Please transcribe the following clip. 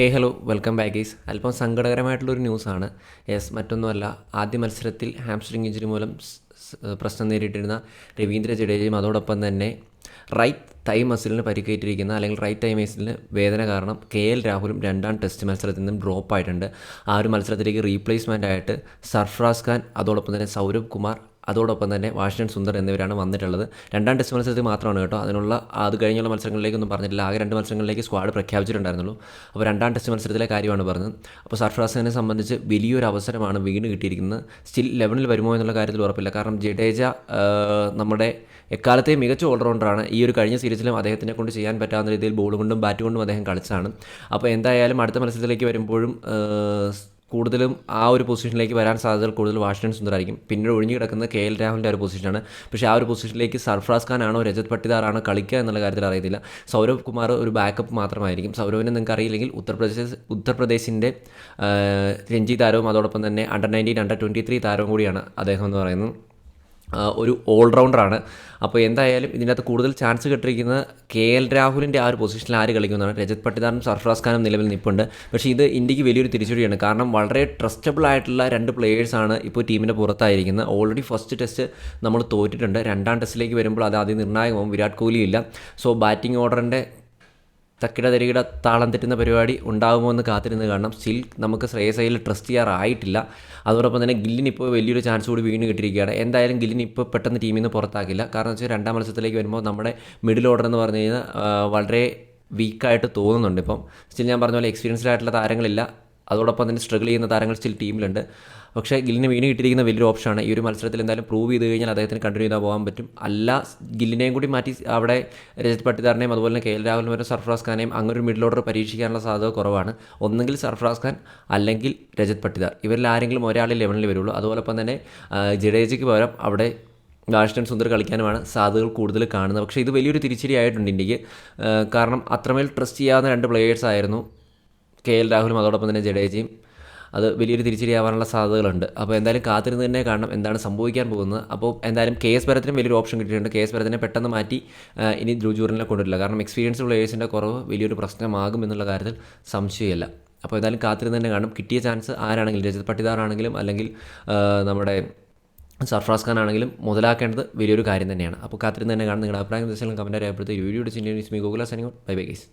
Hey hello welcome back guys അല്പം സങ്കടകരമായിട്ടുള്ളൊരു ന്യൂസാണ്. യെസ് മറ്റൊന്നുമല്ല. ആദ്യ മത്സരത്തിൽ ഹാംസ്ട്രിങ് ഇഞ്ചുറി മൂലം പ്രശ്നം നേരിട്ടിരുന്ന രവീന്ദ്ര ജഡേജയും അതോടൊപ്പം തന്നെ റൈറ്റ് തൈ മസിലിന് പരിക്കേറ്റിരിക്കുന്ന അല്ലെങ്കിൽ റൈറ്റ് തൈ മസിലിന് വേദന കാരണം കെ എൽ രാഹുലും രണ്ടാം ടെസ്റ്റ് മത്സരത്തിൽ നിന്നും ഡ്രോപ്പ് ആയിട്ടുണ്ട്. ആ ഒരു മത്സരത്തിലേക്ക് റീപ്ലേസ്മെന്റ് ആയിട്ട് സർഫ്രാസ് ഖാൻ അതോടൊപ്പം തന്നെ സൗരഭ് കുമാർ അതോടൊപ്പം തന്നെ വാഷിംഗ്ടൺ സുന്ദർ എന്നിവരാണ് വന്നിട്ടുള്ളത്. രണ്ടാം ടെസ്റ്റ് മത്സരത്തിൽ മാത്രമാണ് കേട്ടോ. അതിനുള്ള അത് കഴിഞ്ഞുള്ള മത്സരങ്ങളിലേക്കൊന്നും പറഞ്ഞിട്ടില്ല. ആകെ രണ്ട് മത്സരങ്ങളിലേക്ക് സ്ക്വാഡ് പ്രഖ്യാപിച്ചിട്ടുണ്ടായിരുന്നുള്ളൂ. അപ്പോൾ രണ്ടാം ടെസ്റ്റ് മത്സരത്തിലെ കാര്യമാണ് പറഞ്ഞത്. അപ്പോൾ സർഫ്രാസിനെ സംബന്ധിച്ച് വലിയൊരു അവസരമാണ് വീണ് കിട്ടിയിരിക്കുന്നത്. സ്റ്റിൽ ലെവനിൽ വരുമോ എന്നുള്ള കാര്യത്തിൽ ഉറപ്പില്ല. കാരണം ജഡേജ നമ്മുടെ എക്കാലത്തെ മികച്ച ഓൾറൗണ്ടറാണ്. ഈ ഒരു കഴിഞ്ഞ സീരീസിലും അദ്ദേഹത്തിനെ കൊണ്ട് ചെയ്യാൻ പറ്റാവുന്ന രീതിയിൽ ബോൾ കൊണ്ടും ബാറ്റ് കൊണ്ടും അദ്ദേഹം കളിച്ചതാണ്. അപ്പോൾ എന്തായാലും അടുത്ത മത്സരത്തിലേക്ക് വരുമ്പോഴും കൂടുതലും ആ ഒരു പൊസിഷനിലേക്ക് വരാൻ സാധ്യതകൾ കൂടുതൽ വാഷിംഗ്ടൺ സുന്ദറായിരിക്കും പിന്നീട് ഒഴിഞ്ഞു കിടക്കുന്നത് കെ എൽ രാഹുലിന്റെ ഒരു പൊസിഷനാണ് പക്ഷേ ആ ഒരു പൊസിഷനിലേക്ക് സർഫ്രാസ് ഖാൻ ആണോ രജത് പട്ടിദാറാണോ കളിക്കുക എന്നുള്ള കാര്യത്തിൽ അറിയത്തില്ല. സൗരവ് കുമാർ ഒരു ബാക്കപ്പ് മാത്രമായിരിക്കും. സൗരവിനെ നിങ്ങൾക്ക് അറിയില്ലെങ്കിൽ ഉത്തർപ്രദേശ് ഉത്തർപ്രദേശിന്റെ രഞ്ജി താരവും അതോടൊപ്പം തന്നെ under nineteen under twenty three താരവും കൂടിയാണ് അദ്ദേഹം എന്ന് പറയുന്നത്. ഒരു ഓൾറൗണ്ടറാണ് അപ്പോൾ എന്തായാലും ഇതിനകത്ത് കൂടുതൽ ചാൻസ് കിട്ടിയിരിക്കുന്നത് കെ എൽ രാഹുലിന്റെ ആ ഒരു പൊസിഷനിൽ ആര് കളിക്കുന്നതാണ്. രജത് പട്ടിദാറും സർഫറാസ് ഖാനും നിലവിൽ നിൽപ്പുണ്ട് പക്ഷേ ഇത് ഇന്ത്യയ്ക്ക് വലിയൊരു തിരിച്ചടിയാണ്. കാരണം വളരെ ട്രസ്റ്റബിൾ ആയിട്ടുള്ള രണ്ട് പ്ലേയേഴ്സാണ് ഇപ്പോൾ ടീമിന്റെ പുറത്തായിരിക്കുന്നത്. ഓൾറെഡി ഫസ്റ്റ് ടെസ്റ്റ് നമ്മൾ തോറ്റിട്ടുണ്ട്. രണ്ടാം ടെസ്റ്റിലേക്ക് വരുമ്പോൾ അത് ആദ്യം നിർണായകമാവും. വിരാട് കോഹ്ലി ഇല്ല. സോ ബാറ്റിംഗ് ഓർഡറിന്റെ തക്കിട തരികിട താളം തെറ്റുന്ന പരിപാടി ഉണ്ടാകുമോ എന്ന് കാത്തിരുന്ന് കാണണം സ്റ്റിൽ നമുക്ക് ശ്രേയസയിൽ ട്രസ്റ്റ് ചെയ്യാറായിട്ടില്ല. അതോടൊപ്പം തന്നെ ഗില്ലിന് ഇപ്പോൾ വലിയൊരു ചാൻസ് കൂടി വീണ് കിട്ടിയിരിക്കുകയാണ്. എന്തായാലും ഗില്ലിന് ഇപ്പോൾ പെട്ടെന്ന് ടീമിൽ നിന്ന് പുറത്താക്കില്ല കാരണം വെച്ചാൽ രണ്ടാം മത്സരത്തിലേക്ക് വരുമ്പോൾ നമ്മുടെ മിഡിൽ ഓർഡർ എന്ന് പറഞ്ഞു കഴിഞ്ഞാൽ വളരെ വീക്കായിട്ട് തോന്നുന്നുണ്ട് ഇപ്പം. സ്റ്റിൽ ഞാൻ പറഞ്ഞ പോലെ എക്സ്പീരിയൻസ്ഡ് ആയിട്ടുള്ള താരങ്ങളില്ല. അതോടൊപ്പം തന്നെ സ്ട്രഗിൾ ചെയ്യുന്ന താരങ്ങൾ സ്റ്റിൽ ടീമിലുണ്ട് പക്ഷേ ഗില്ലിന് വീണ് കിട്ടിയിരിക്കുന്ന വലിയൊരു ഓപ്ഷനാണ് ഈ ഒരു മത്സരത്തിൽ എന്തായാലും പ്രൂവ് ചെയ്ത് കഴിഞ്ഞാൽ അദ്ദേഹത്തിന് കണ്ടിന്യൂ ചെയ്താൽ പോകാൻ പറ്റും. അല്ല ഗില്ലിനെയും കൂടി മാറ്റി അവിടെ രജത് പട്ടിദാറിനെയും അതുപോലെ തന്നെ കെ എൽ രാഹുലിനും വരെ സർഫ്രാസ് ഖാനെയും അങ്ങനെ ഒരു മിഡിൽ ഓർഡർ പരീക്ഷിക്കാനുള്ള സാധ്യത കുറവാണ്. ഒന്നെങ്കിൽ സർഫ്രാസ് ഖാൻ അല്ലെങ്കിൽ രജത് പട്ടിദാർ. ഇവരിൽ ആരെങ്കിലും ഒരാൾ ലെവനിൽ വരുള്ളൂ. അതുപോലൊപ്പം തന്നെ ജഡേജയ്ക്ക് പകരം അവിടെ വാഷിംഗ്ടൺ സുന്ദർ കളിക്കാനുമാണ് സാധ്യതകൾ കൂടുതൽ കാണുന്നത്. പക്ഷേ ഇത് വലിയൊരു തിരിച്ചടിയായിട്ടുണ്ട് ഇന്ത്യയ്ക്ക്. കാരണം അത്രമേൽ ട്രസ്റ്റ് ചെയ്യാവുന്ന രണ്ട് പ്ലേയേഴ്സ് ആയിരുന്നു. കെ എൽ രാഹുലും അതോടൊപ്പം തന്നെ ജഡേജയും. അത് വലിയൊരു തിരിച്ചടിയാവാനുള്ള സാധ്യതകളുണ്ട്. അപ്പോൾ എന്തായാലും കാത്തിരുന്ന് തന്നെ കാണണം എന്താണ് സംഭവിക്കാൻ പോകുന്നത്. അപ്പോൾ എന്തായാലും കെ എസ് ഭരത്തിനും വലിയൊരു ഓപ്ഷൻ കിട്ടിയിട്ടുണ്ട്. കെ എസ് ഭരത്തിനെ പെട്ടെന്ന് മാറ്റി ഇനി ദ്രുജൂറിനെ ജൂറിനെ കൊണ്ടുവരില്ല. കാരണം എക്സ്പീരിയൻസ് പ്ലേയേഴ്സിന്റെ കുറവ് വലിയൊരു പ്രശ്നമാകും എന്നുള്ള കാര്യത്തിൽ സംശയമില്ല. അപ്പോൾ എന്തായാലും കാത്തിരുന്ന് തന്നെ കാണും കിട്ടിയ ചാൻസ് ആരാണെങ്കിലും രജത് പട്ടിദാറാണെങ്കിലും അല്ലെങ്കിൽ നമ്മുടെ സർഫ്രാസ് ഖാൻ ആണെങ്കിലും മുതലാക്കേണ്ടത് വലിയൊരു കാര്യം തന്നെയാണ്. അപ്പോൾ കാത്തിരുന്ന് തന്നെ കാണും നിങ്ങളുടെ അഭിപ്രായം തീർച്ചയായും കമന്റ് അറിയപ്പെടുത്തി വീഡിയോ ചിന്തി മീ ഗൂഗിൾ സനിങ്ങോ ബൈ ബൈ ഗൈസ്.